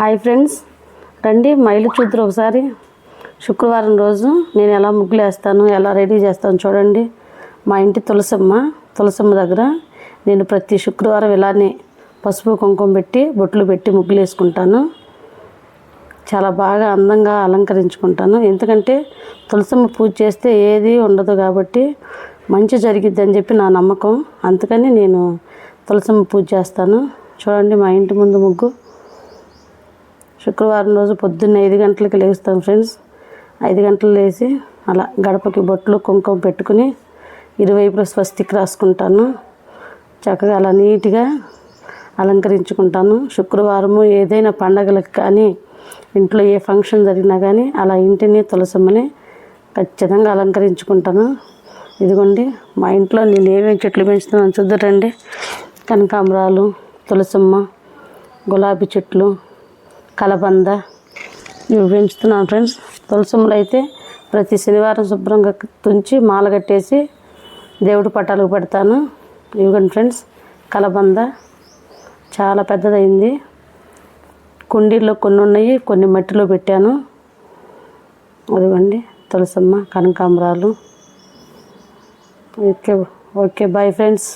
Hi friends. రండి మైలు చూద్దరు ఒకసారి. శుక్రవారం రోజు నేను ఎలా ముగ్గులు వేస్తాను ఎలా రెడీ చేస్తాను చూడండి. మా ఇంటి తులసమ్మ తులసమ్మ దగ్గర నేను ప్రతి శుక్రవారం ఇలానే పసుపు కుంకుమ పెట్టి బొట్లు పెట్టి ముగ్గులు వేసుకుంటాను. చాలా బాగా అందంగా అలంకరించుకుంటాను. ఎందుకంటే తులసమ్మ పూజ చేస్తే ఏది ఉండదు కాబట్టి మంచి జరిగిద్ది అని చెప్పి నా నమ్మకం. అందుకని నేను తులసమ్మ పూజ చేస్తాను. చూడండి మా ఇంటి ముందు ముగ్గు. శుక్రవారం రోజు పొద్దున్న ఐదు గంటలకి లేస్తాం ఫ్రెండ్స్. ఐదు గంటలు లేచి అలా గడపకి బొట్లు కుంకుమ పెట్టుకుని ఇరువైపులా స్వస్తికి రాసుకుంటాను. చక్కగా అలా నీట్గా అలంకరించుకుంటాను. శుక్రవారము ఏదైనా పండగలకు కానీ ఇంట్లో ఏ ఫంక్షన్ జరిగినా కానీ అలా ఇంటిని తులసమ్మని ఖచ్చితంగా అలంకరించుకుంటాను. ఇదిగోండి మా ఇంట్లో నేను ఏమేమి చెట్లు పెంచుతున్నాను చూద్దరండి. కనకాంబరాలు తులసమ్మ గులాబీ చెట్లు కలబంద ఇవి పెంచుతున్నాను ఫ్రెండ్స్. తులసములు అయితే ప్రతి శనివారం శుభ్రంగా తుంచి మాల కట్టేసి దేవుడి పట్టాలకు పెడతాను. ఇవ్వండి ఫ్రెండ్స్. కలబంద చాలా పెద్దదైంది. కుండీల్లో కొన్ని ఉన్నాయి కొన్ని మట్టిలో పెట్టాను. అదిగోండి తులసమ్మ కనకాంబరాలు. Okay okay bye friends.